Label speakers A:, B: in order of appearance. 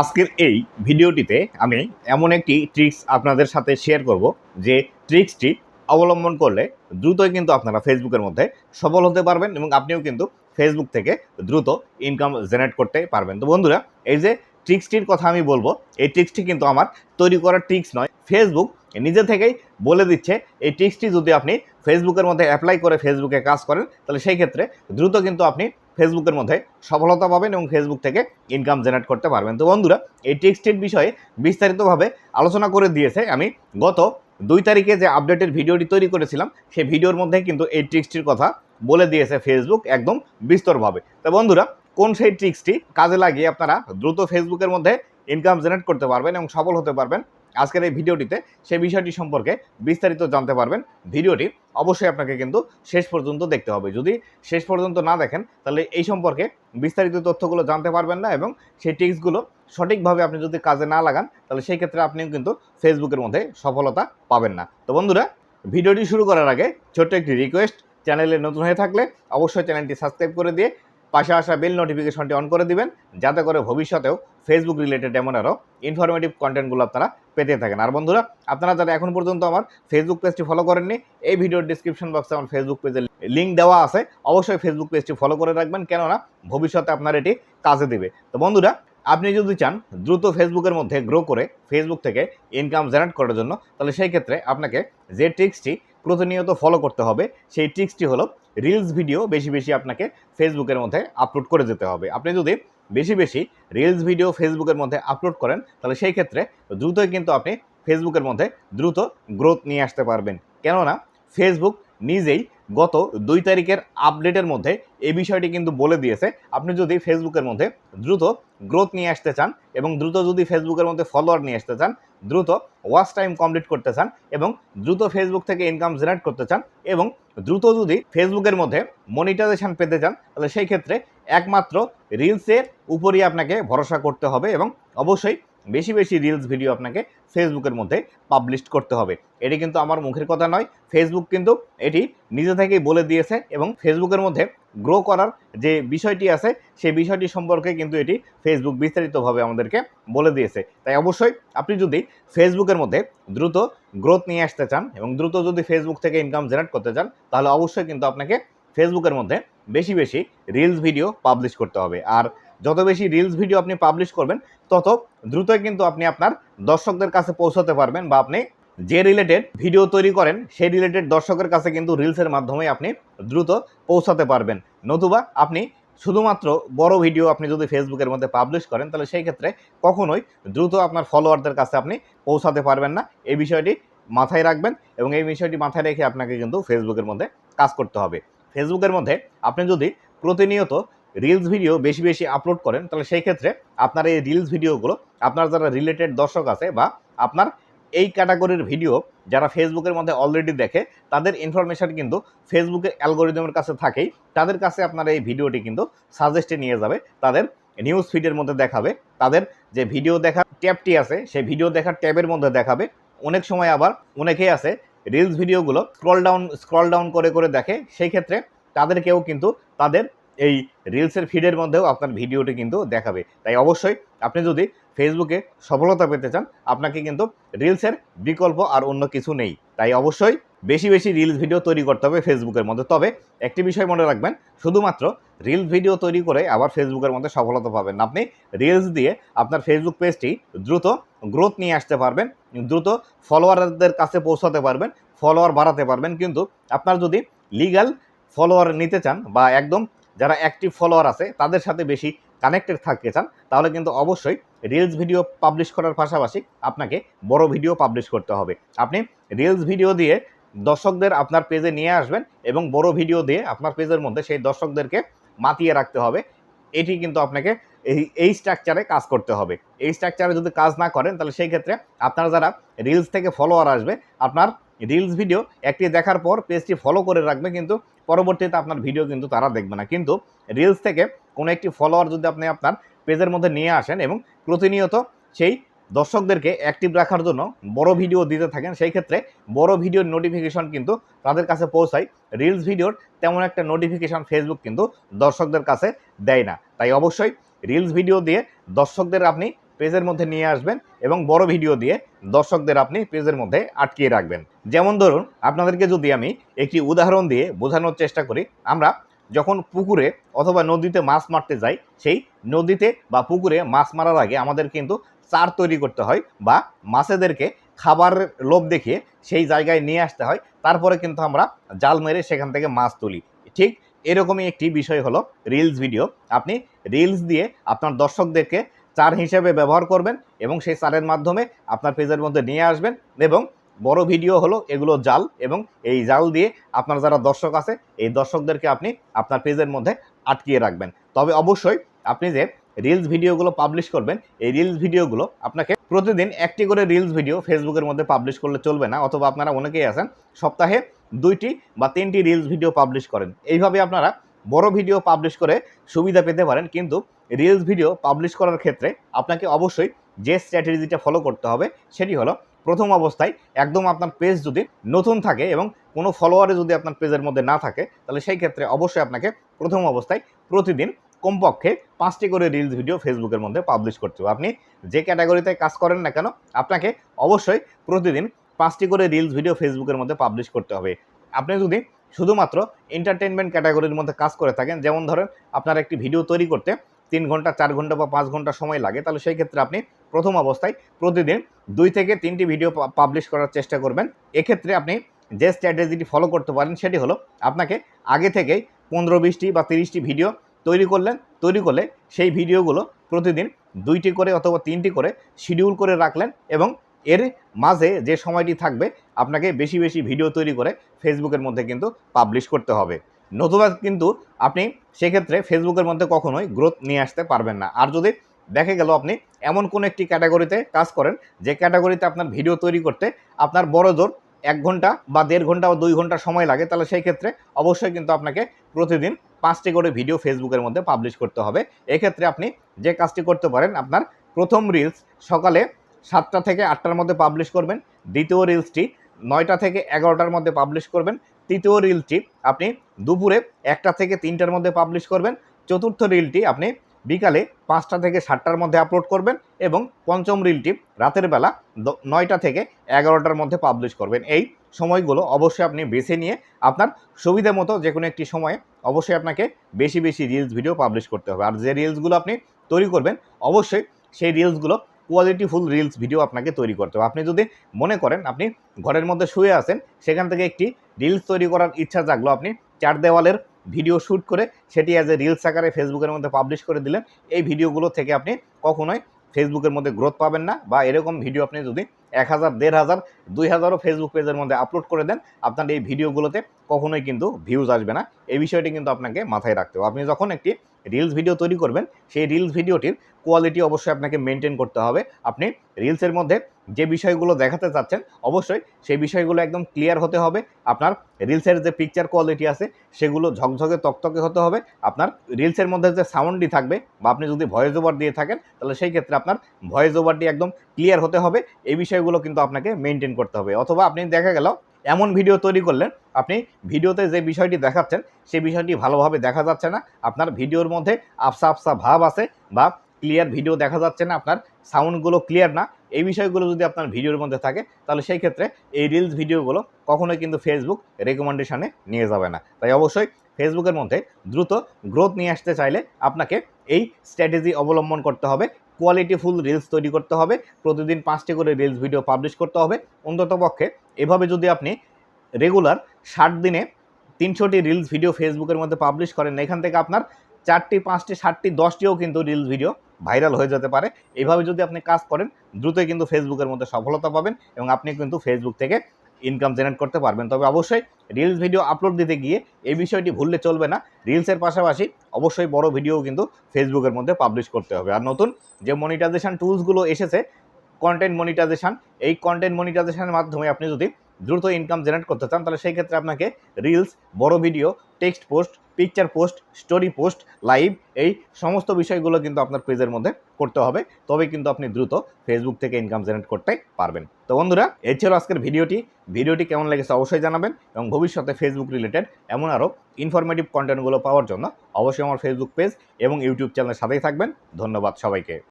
A: আজকের এই ভিডিওটিতে আমি এমন একটি ট্রিক্স আপনাদের সাথে শেয়ার করব যে ট্রিক্সটি অবলম্বন করলে দ্রুতই কিন্তু আপনারা ফেসবুকের মধ্যে সফল হতে পারবেন এবং আপনিও কিন্তু ফেসবুক থেকে দ্রুত ইনকাম জেনারেট করতে পারবেন। তো বন্ধুরা, এই যে ট্রিক্সটির কথা আমি বলব, এই ট্রিক্সটি কিন্তু আমার তৈরি করা ট্রিক্স নয়। ফেসবুক নিজে থেকেই বলে দিচ্ছে, এই ট্রিক্সটি যদি আপনি ফেসবুকের মধ্যে অ্যাপ্লাই করে ফেসবুকে কাজ করেন, তাহলে সেই ক্ষেত্রে দ্রুত কিন্তু আপনি ফেসবুকের মধ্যে সফলতা পাবেন এবং ফেসবুক থেকে ইনকাম জেনারেট করতে পারবেন। তো বন্ধুরা, এই টেক্সটের বিষয়ে বিস্তারিতভাবে আলোচনা করে দিয়েছে আমি। গত দুই তারিখে যে আপডেটের ভিডিওটি তৈরি করেছিলাম, সেই ভিডিওর মধ্যে কিন্তু এই ট্রিক্সটির কথা বলে দিয়েছে ফেসবুক একদম বিস্তরভাবে। তো বন্ধুরা, কোন সেই ট্রিক্সটি কাজে লাগিয়ে আপনারা দ্রুত ফেসবুকের মধ্যে ইনকাম জেনারেট করতে পারবেন এবং সফল হতে পারবেন আজকের এই ভিডিওটিতে সেই বিষয়টি সম্পর্কে বিস্তারিত জানতে পারবেন। ভিডিওটি অবশ্যই আপনাকে কিন্তু শেষ পর্যন্ত দেখতে হবে। যদি শেষ পর্যন্ত না দেখেন, তাহলে এই সম্পর্কে বিস্তারিত তথ্যগুলো জানতে পারবেন না এবং সেই টিক্সগুলো সঠিকভাবে আপনি যদি কাজে না লাগান, তাহলে সেই ক্ষেত্রে আপনিও কিন্তু ফেসবুকের মধ্যে সফলতা পাবেন না। তো বন্ধুরা, ভিডিওটি শুরু করার আগে ছোট্ট একটি রিকোয়েস্ট চ্যানেলে নতুন হয়ে থাকলে অবশ্যই চ্যানেলটি সাবস্ক্রাইব করে দিয়ে পাশে আসা বেল নোটিফিকেশনটি অন করে দিবেন, যাতে করে ভবিষ্যতেও ফেসবুক রিলেটেড এমন আরও ইনফরমেটিভ কন্টেন্টগুলো আপনারা পেতে থাকেন। আর বন্ধুরা, আপনারা যারা এখন পর্যন্ত আমার ফেসবুক পেজটি ফলো করেননি, এই ভিডিওর ডিসক্রিপশন বক্সে আমার ফেসবুক পেজের লিঙ্ক দেওয়া আছে। অবশ্যই ফেসবুক পেজটি ফলো করে রাখবেন, কেননা ভবিষ্যতে আপনার এটি কাজে দেবে। তো বন্ধুরা, আপনি যদি চান দ্রুত ফেসবুকের মধ্যে গ্রো করে ফেসবুক থেকে ইনকাম জেনারেট করার জন্য, তাহলে সেই ক্ষেত্রে আপনাকে যে ট্রিক্সটি প্রতিনিয়ত ফলো করতে হবে, সেই ট্রিক্সটি হলো রিলস ভিডিও বেশি বেশি আপনাকে ফেসবুকের মধ্যে আপলোড করে যেতে হবে। আপনি যদি বেশি বেশি রিলস ভিডিও ফেসবুকের মধ্যে আপলোড করেন, তাহলে সেই ক্ষেত্রে দ্রুতই কিন্তু আপনি ফেসবুকের মধ্যে দ্রুত গ্রোথ নিয়ে আসতে পারবেন। কেননা ফেসবুক নিজেই গত দুই তারিখের আপডেটের মধ্যে এই বিষয়টি কিন্তু বলে দিয়েছে। আপনি যদি ফেসবুকের মধ্যে দ্রুত গ্রোথ নিয়ে আসতে চান এবং দ্রুত যদি ফেসবুকের মধ্যে ফলোয়ার নিয়ে আসতে চান, দ্রুত ওয়াচ টাইম কমপ্লিট করতে চান এবং দ্রুত ফেসবুক থেকে ইনকাম জেনারেট করতে চান এবং দ্রুত যদি ফেসবুকের মধ্যে মনিটাইজেশন পেতে চান, তাহলে সেই ক্ষেত্রে একমাত্র রিলসের উপরই আপনাকে ভরসা করতে হবে এবং অবশ্যই বেশি বেশি রিলস ভিডিও আপনাকে ফেসবুকের মধ্যে পাবলিশ করতে হবে। এটি কিন্তু আমার মুখের কথা নয়। ফেসবুক কিন্তু এটি নিজে থেকেই বলে দিয়েছে এবং ফেসবুকের মধ্যে গ্রো করার যে বিষয়টি আছে সেই বিষয়টি সম্পর্কে কিন্তু এটি ফেসবুক বিস্তারিতভাবে আমাদেরকে বলে দিয়েছে। তাই অবশ্যই আপনি যদি ফেসবুকের মধ্যে দ্রুত গ্রোথ নিয়ে আসতে চান এবং দ্রুত যদি ফেসবুক থেকে ইনকাম জেনারেট করতে চান, তাহলে অবশ্যই কিন্তু আপনাকে ফেসবুকের মধ্যে বেশি বেশি রিলস ভিডিও পাবলিশ করতে হবে। আর যত বেশি রিলস ভিডিও আপনি পাবলিশ করবেন, তত দ্রুতই কিন্তু আপনি আপনার দর্শকদের কাছে পৌঁছাতে পারবেন বা আপনি যে রিলেটেড ভিডিও তৈরি করেন, সেই রিলেটেড দর্শকের কাছে কিন্তু রিলসের মাধ্যমে আপনি দ্রুত পৌঁছাতে পারবেন। নতুবা আপনি শুধুমাত্র বড় ভিডিও আপনি যদি ফেসবুকের মধ্যে পাবলিশ করেন, তাহলে সেই ক্ষেত্রে কখনোই দ্রুত আপনার ফলোয়ারদের কাছে আপনি পৌঁছাতে পারবেন না। এই বিষয়টি মাথায় রাখবেন এবং এই বিষয়টি মাথায় রেখে আপনাকে কিন্তু ফেসবুকের মধ্যে কাজ করতে হবে। ফেসবুকের মধ্যে আপনি যদি প্রতিনিয়ত রিলস ভিডিও বেশি বেশি আপলোড করেন, তাহলে সেই ক্ষেত্রে আপনার এই রিলস ভিডিওগুলো আপনার যারা রিলেটেড দর্শক আছে বা আপনার এই ক্যাটাগরির ভিডিও যারা ফেসবুকের মধ্যে অলরেডি দেখে, তাদের ইনফরমেশান কিন্তু ফেসবুকের অ্যালগোরিদমের কাছে থাকেই। তাদের কাছে আপনার এই ভিডিওটি কিন্তু সাজেস্টে নিয়ে যাবে, তাদের নিউজ ফিডের মধ্যে দেখাবে, তাদের যে ভিডিও দেখার ট্যাবটি আছে, সেই ভিডিও দেখার ট্যাবের মধ্যে দেখাবে। অনেক সময় আবার অনেকেই আছে রিলস ভিডিওগুলো স্ক্রল ডাউন স্ক্রল ডাউন করে করে দেখে, সেই ক্ষেত্রে তাদেরকেও কিন্তু তাদের এই রিলসের ফিডের মধ্যেও আপনার ভিডিওটি কিন্তু দেখাবে। তাই অবশ্যই আপনি যদি ফেসবুকে সফলতা পেতে চান, আপনাকে কিন্তু রিলসের বিকল্প আর অন্য কিছু নেই। তাই অবশ্যই বেশি বেশি রিলস ভিডিও তৈরি করতে হবে ফেসবুকের মধ্যে। তবে একটি বিষয় মনে রাখবেন, শুধুমাত্র রিলস ভিডিও তৈরি করে আবার ফেসবুকের মধ্যে সফলতা পাবেন। আপনি রিলস দিয়ে আপনার ফেসবুক পেজটি দ্রুত গ্রোথ নিয়ে আসতে পারবেন, দ্রুত ফলোয়ারদের কাছে পৌঁছাতে পারবেন ফলোয়ার বাড়াতে পারবেন। কিন্তু আপনার যদি লিগাল ফলোয়ার নিতে চান বা একদম যারা অ্যাক্টিভ ফলোয়ার আছে, তাদের সাথে বেশি কানেক্টেড থাকতে চান, তাহলে কিন্তু অবশ্যই রিলস ভিডিও পাবলিশ করার পাশাপাশি আপনাকে বড় ভিডিও পাবলিশ করতে হবে। আপনি রিলস ভিডিও দিয়ে দর্শকদের আপনার পেজে নিয়ে আসবেন এবং বড় ভিডিও দিয়ে আপনার পেজের মধ্যে সেই দর্শকদেরকে মাতিয়ে রাখতে হবে। এটি কিন্তু আপনাকে এই এই স্ট্রাকচারে কাজ করতে হবে। এই স্ট্রাকচারে যদি কাজ না করেন, তাহলে সেই ক্ষেত্রে আপনারা যারা রিলস থেকে ফলোয়ার আসবে, আপনার রিলস ভিডিও একটি দেখার পর পেজটি ফলো করে রাখবে কিন্তু পরবর্তীতে আপনার ভিডিও কিন্তু তারা দেখবে না। কিন্তু রিলস থেকে কোনো একটি ফলোয়ার যদি আপনি আপনার পেজের মধ্যে নিয়ে আসেন এবং প্রতিনিয়ত সেই দর্শকদেরকে অ্যাক্টিভ রাখার জন্য বড় ভিডিও দিতে থাকেন, সেই ক্ষেত্রে বড় ভিডিওর নোটিফিকেশন কিন্তু তাদের কাছে পৌঁছায়। রিলস ভিডিওর তেমন একটা নোটিফিকেশন ফেসবুক কিন্তু দর্শকদের কাছে দেয় না। তাই অবশ্যই রিলস ভিডিও দিয়ে দর্শকদের আপনি পেজের মধ্যে নিয়ে আসবেন এবং বড় ভিডিও দিয়ে দর্শকদের আপনি পেজের মধ্যে আটকিয়ে রাখবেন। যেমন ধরুন, আপনাদেরকে যদি আমি একটি উদাহরণ দিয়ে বোঝানোর চেষ্টা করি, আমরা যখন পুকুরে অথবা নদীতে মাছ মারতে যাই, সেই নদীতে বা পুকুরে মাছ মারার আগে আমাদের কিন্তু চার তৈরি করতে হয় বা মাছেদেরকে খাবারের লোভ দেখিয়ে সেই জায়গায় নিয়ে আসতে হয়। তারপরে কিন্তু আমরা জাল মেরে সেখান থেকে মাছ তুলি। ঠিক এরকমই একটি বিষয় হলো রিলস ভিডিও। আপনি রিলস দিয়ে আপনার দর্শকদেরকে চার হিসেবে ব্যবহার করবেন এবং সেই চারের মাধ্যমে আপনার পেজের মধ্যে নিয়ে আসবেন এবং বড় ভিডিও হলো এগুলো জাল এবং এই জাল দিয়ে আপনার যারা দর্শক আছে, এই দর্শকদেরকে আপনি আপনার পেজের মধ্যে আটকিয়ে রাখবেন। তবে অবশ্যই আপনি যে রিলস ভিডিওগুলো পাবলিশ করবেন, এই রিলস ভিডিওগুলো আপনাকে প্রতিদিন একটি করে রিলস ভিডিও ফেসবুকের মধ্যে পাবলিশ করলে চলবে না অথবা আপনারা অনেকেই আছেন, সপ্তাহে দুইটি বা তিনটি রিলস ভিডিও পাবলিশ করেন। এইভাবে আপনারা বড় ভিডিও পাবলিশ করে সুবিধা পেতে পারেন, কিন্তু রিলস ভিডিও পাবলিশ করার ক্ষেত্রে আপনাকে অবশ্যই যে স্ট্র্যাটেজিটা ফলো করতে হবে সেটি হলো প্রথম অবস্থায় একদম আপনার পেজ যদি নতুন থাকে এবং কোনো ফলোয়ারে যদি আপনার পেজের মধ্যে না থাকে, তাহলে সেই ক্ষেত্রে অবশ্যই আপনাকে প্রথম অবস্থায় প্রতিদিন কমপক্ষে পাঁচটি করে রিলস ভিডিও ফেসবুকের মধ্যে পাবলিশ করতে হবে। আপনি যে ক্যাটাগরিতে কাজ করেন না কেন, আপনাকে অবশ্যই প্রতিদিন পাঁচটি করে রিলস ভিডিও ফেসবুকের মধ্যে পাবলিশ করতে হবে। আপনি যদি শুধুমাত্র এন্টারটেনমেন্ট ক্যাটাগরির মধ্যে কাজ করে থাকেন। যেমন ধরেন, আপনার একটি ভিডিও তৈরি করতে তিন ঘণ্টা, চার ঘণ্টা বা পাঁচ ঘণ্টা সময় লাগে, তাহলে সেই ক্ষেত্রে আপনি প্রথম অবস্থায় প্রতিদিন দুই থেকে তিনটি ভিডিও পাবলিশ করার চেষ্টা করবেন। এক্ষেত্রে আপনি যে স্ট্র্যাটেজিটি ফলো করতে পারেন, সেটি হলো আপনাকে আগে থেকেই পনেরো, বিশটি বা তিরিশটি ভিডিও তৈরি করলেন। তৈরি করলে সেই ভিডিওগুলো প্রতিদিন দুইটি করে অথবা তিনটি করে শিডিউল করে রাখলেন এবং এর মাঝে যে সময়টি থাকবে, আপনাকে বেশি বেশি ভিডিও তৈরি করে ফেসবুকের মধ্যে কিন্তু পাবলিশ করতে হবে। নতুবা কিন্তু আপনি সেক্ষেত্রে ফেসবুকের মধ্যে কখনোই গ্রোথ নিয়ে আসতে পারবেন না। আর যদি দেখে গেল আপনি এমন কোনো একটি ক্যাটাগরিতে কাজ করেন, যে ক্যাটাগরিতে আপনার ভিডিও তৈরি করতে আপনার বড় জোর এক ঘণ্টা বা দেড় ঘণ্টা বা দুই ঘণ্টা সময় লাগে, তাহলে সেই ক্ষেত্রে অবশ্যই কিন্তু আপনাকে প্রতিদিন পাঁচটি করে ভিডিও ফেসবুকের মধ্যে পাবলিশ করতে হবে। এক্ষেত্রে আপনি যে কাজটি করতে পারেন, আপনার প্রথম রিলস সকালে সাতটা থেকে আটটার মধ্যে পাবলিশ করবেন। দ্বিতীয় রিলসটি নয়টা থেকে এগারোটার মধ্যে পাবলিশ করবেন। তৃতীয় রিলটি আপনি দুপুরে একটা থেকে তিনটার মধ্যে পাবলিশ করবেন। চতুর্থ রিলটি আপনি বিকালে পাঁচটা থেকে সাতটার মধ্যে আপলোড করবেন এবং পঞ্চম রিলটি রাতের বেলা নয়টা থেকে এগারোটার মধ্যে পাবলিশ করবেন। এই সময়গুলো অবশ্যই আপনি বেছে নিয়ে আপনার সুবিধা মতো যে কোনো একটি সময়ে অবশ্যই আপনাকে বেশি বেশি রিলস ভিডিও পাবলিশ করতে হবে। আর যে রিলসগুলো আপনি তৈরি করবেন, অবশ্যই সেই রিলসগুলো কোয়ালিটিফুল রিলস ভিডিও আপনাকে তৈরি করতে হবে। আপনি যদি মনে করেন আপনি ঘরের মধ্যে শুয়ে আছেন, সেখান থেকে একটি রিলস তৈরি করার ইচ্ছা জাগলো, আপনি চার দেওয়ালের ভিডিও শ্যুট করে সেটি অ্যাজ এ রিলস আকারে ফেসবুকের মধ্যে পাবলিশ করে দিলেন, এই ভিডিওগুলো থেকে আপনি কখনোই ফেসবুকের মধ্যে গ্রোথ পাবেন না বা এরকম ভিডিও আপনি যদি এক হাজার, দেড় হাজার, দুই হাজারও ফেসবুক পেজের মধ্যে আপলোড করে দেন, আপনার এই ভিডিওগুলোতে কখনোই কিন্তু ভিউজ আসবে না। এই বিষয়টি কিন্তু আপনাকে মাথায় রাখতে হবে। আপনি যখন একটি রিলস ভিডিও তৈরি করবেন, সেই রিলস ভিডিওটির কোয়ালিটি অবশ্যই আপনাকে মেনটেন করতে হবে। আপনি রিলসের মধ্যে যে বিষয়গুলো দেখাতে চাচ্ছেন, অবশ্যই সেই বিষয়গুলো একদম ক্লিয়ার হতে হবে। আপনার রিলসের যে পিকচার কোয়ালিটি আছে, সেগুলো ঝকঝকে তকতকে হতে হবে। আপনার রিলসের মধ্যে যে সাউন্ডটি থাকবে বা আপনি যদি ভয়েস ওভার দিয়ে থাকেন, তাহলে সেই ক্ষেত্রে আপনার ভয়েস ওভারটি একদম ক্লিয়ার হতে হবে। এই বিষয়গুলো কিন্তু আপনাকে মেনটেন করতে হবে। অথবা আপনি দেখা গেল এমন ভিডিও তৈরি করলেন, আপনি ভিডিওতে যে বিষয়টি দেখাচ্ছেন সেই বিষয়টি ভালোভাবে দেখা যাচ্ছে না। আপনার ভিডিওর মধ্যে আফসা আফসা ভাব আছে বা ক্লিয়ার ভিডিও দেখা যাচ্ছে না, আপনার সাউন্ডগুলো ক্লিয়ার না। এই বিষয়গুলো যদি আপনার ভিডিওর মধ্যে থাকে, তাহলে সেই ক্ষেত্রে এই রিলস ভিডিওগুলো কখনোই কিন্তু ফেসবুক রেকমেন্ডেশনে নিয়ে যাবে না। তাই অবশ্যই ফেসবুকের মধ্যে দ্রুত গ্রোথ নিয়ে আসতে চাইলে আপনাকে এই স্ট্র্যাটেজি অবলম্বন করতে হবে। কোয়ালিটিফুল রিলস তৈরি করতে হবে, প্রতিদিন পাঁচটি করে রিলস ভিডিও পাবলিশ করতে হবে। অন্তত পক্ষে এভাবে যদি আপনি রেগুলার ষাট দিনে তিনশোটি রিলস ভিডিও ফেসবুকের মধ্যে পাবলিশ করেন, এখান থেকে আপনার চারটি, পাঁচটি, ষাটটি, দশটিও কিন্তু রিলস ভিডিও ভাইরাল হয়ে যেতে পারে। এইভাবে যদি আপনি কাজ করেন, দ্রুতই কিন্তু ফেসবুকের মধ্যে সফলতা পাবেন এবং আপনি কিন্তু ফেসবুক থেকে ইনকাম জেনারেট করতে পারবেন। তবে অবশ্যই রিলস ভিডিও আপলোড দিতে গিয়ে এই বিষয়টি ভুললে চলবে না। রিলসের পাশাপাশি অবশ্যই বড় ভিডিও কিন্তু ফেসবুকের মধ্যে পাবলিশ করতে হবে। আর নতুন যে মনিটাইজেশন টুলসগুলো এসেছে কন্টেন্ট মনিটাইজেশন এই কন্টেন্ট মনিটাইজেশানের মাধ্যমে আপনি যদি দ্রুত ইনকাম জেনারেট করতে চান, তাহলে সেই ক্ষেত্রে আপনাকে রিলস বড় video text post picture post story post live এই সমস্ত বিষয়গুলো কিন্তু আপনার পেজের মধ্যে করতে হবে। তবে কিন্তু আপনি দ্রুত ফেসবুক থেকে ইনকাম জেনারেট করতে পারবেন। তো বন্ধুরা, এই ছিল আজকের ভিডিওটি। ভিডিওটি কেমন লেগেছে অবশ্যই জানাবেন এবং ভবিষ্যতে ফেসবুক রিলেটেড এমন আরও ইনফরমেটিভ কন্টেন্টগুলো পাওয়ার জন্য অবশ্যই আমার ফেসবুক পেজ এবং ইউটিউব চ্যানেলের সাথেই থাকবেন। ধন্যবাদ সবাইকে।